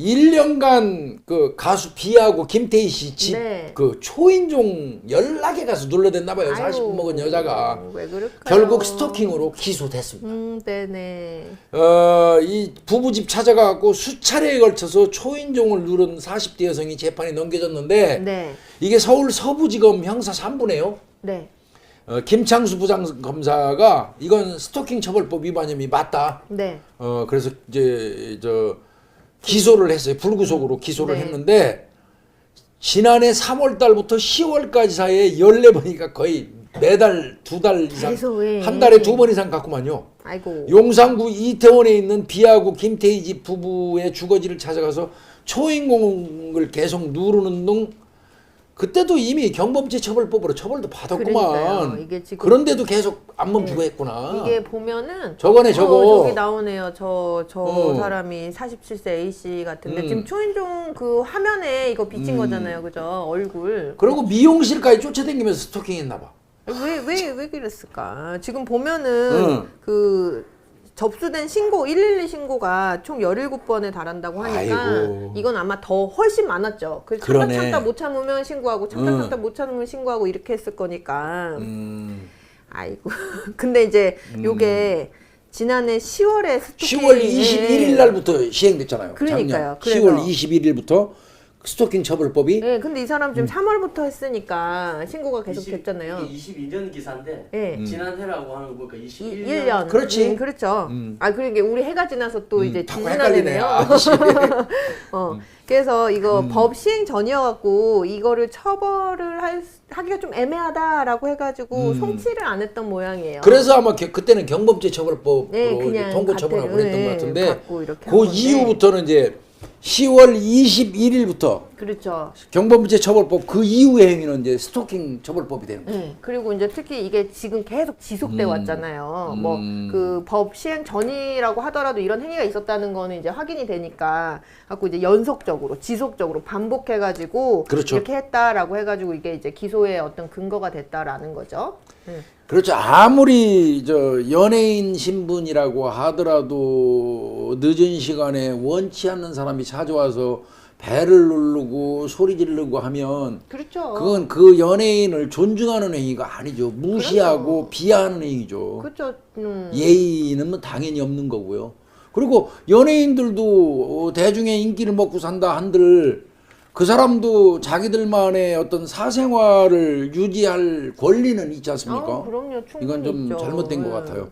1년간 그 가수 비하고 김태희 씨집 네. 그 초인종 연락에 가서 눌러댔나 봐요. 40 아유, 먹은 여자가. 왜 그럴까요? 결국 스토킹으로 기소됐습니다. 음, 네네. 어, 이 부부집 찾아가고 수차례에 걸쳐서 초인종을 누른 40대 여성이 재판에 넘겨졌는데 네. 이게 서울 서부지검 형사 3부네요. 네. 어, 김창수 부장검사가 이건 스토킹 처벌법 위반 혐의 맞다. 네. 어, 그래서 이제 저 기소를 했어요. 불구속으로 기소를 네. 했는데 지난해 3월 달부터 10월까지 사이에 14번이니까 거의 매달 두 달 이상 계속, 예. 한 달에 두 번 이상 갔구만요. 아이고. 용산구 이태원에 있는 비하구 김태희 집 부부의 주거지를 찾아가서 초인공을 계속 누르는 등 그때도 이미 경범죄 처벌법으로 처벌도. 받았구만. 이게 지금- 그런데도 계속 안 멈추고 했구나. 이게 보면은 저거네, 저거. 어, 저기 나오네요. 저 저 어. 사람이 47세 A 씨 같은데 음. 지금 초인종 그 화면에 이거 비친 음. 거잖아요. 그죠? 얼굴. 그리고 미용실까지 쫓아다니면서 스토킹했나 봐. 왜 왜 왜 그랬을까? 지금 보면은 응. 그 접수된 신고 112 신고가 총 17번에 달한다고 하니까 아이고. 이건 아마 더 훨씬 많았죠. 그 참다 그러네. 참다 못 참으면 신고하고 참다 응. 참다 못 참으면 신고하고 이렇게 했을 거니까. 음, 아이고. 근데 이제 요게 지난해 10월에 스토킹 10월 21일 날부터 시행됐잖아요. 그러니까요. 작년 그래서- 10월 21일부터 스토킹 처벌법이 네, 근데 이 사람 음. 지금 3월부터 했으니까 신고가 계속 됐잖아요. 22년 기사인데 예. 지난해라고 하는 거 보니까 21년. 1년. 그렇지. 그렇죠. 음. 아, 그러니까 우리 해가 지나서 또 이제 자꾸 지지난해네요. 아씨. 어. 그래서 이거 음. 법 시행 전이어 갖고 이거를 처벌을 할, 수- 하기가 좀 애매하다라고 해 가지고 송치를 안 했던 모양이에요. 음. 그래서 아마 겨- 그때는 경범죄 처벌법으로 네, 그냥 통고 처벌하고 그랬던 네, 것 같은데 갖고 이렇게 한 그 건데. 이후부터는 이제 10월 21일부터 그렇죠. 경범죄 처벌법 그 이후의 행위는 이제 스토킹 처벌법이 되는 거죠. 네. 그리고 이제 특히 이게 지금 계속 지속돼 왔잖아요. 음. 뭐그 법 시행 전이라고 하더라도 이런 행위가 있었다는 거는 이제 확인이 되니까 갖고 이제 연속적으로 지속적으로 반복해 가지고 그렇죠. 이렇게 했다라고 해 가지고 이게 이제 기소의 어떤 근거가 됐다라는 거죠. 네. 그렇죠. 아무리 저 연예인 신분이라고 하더라도 늦은 시간에 원치 않는 사람이 찾아와서 배를 누르고 소리 지르고 하면 그렇죠. 그건 그 연예인을 존중하는 행위가 아니죠. 무시하고 비하하는 행위죠. 그렇죠. 음. 예의는 뭐 당연히 없는 거고요. 그리고 연예인들도 어, 대중의 인기를 먹고 산다 한들 그 사람도 자기들만의 어떤 사생활을 유지할 권리는 있지 않습니까? 아, 그럼요. 이건 좀 있죠. 잘못된 것 예. 같아요.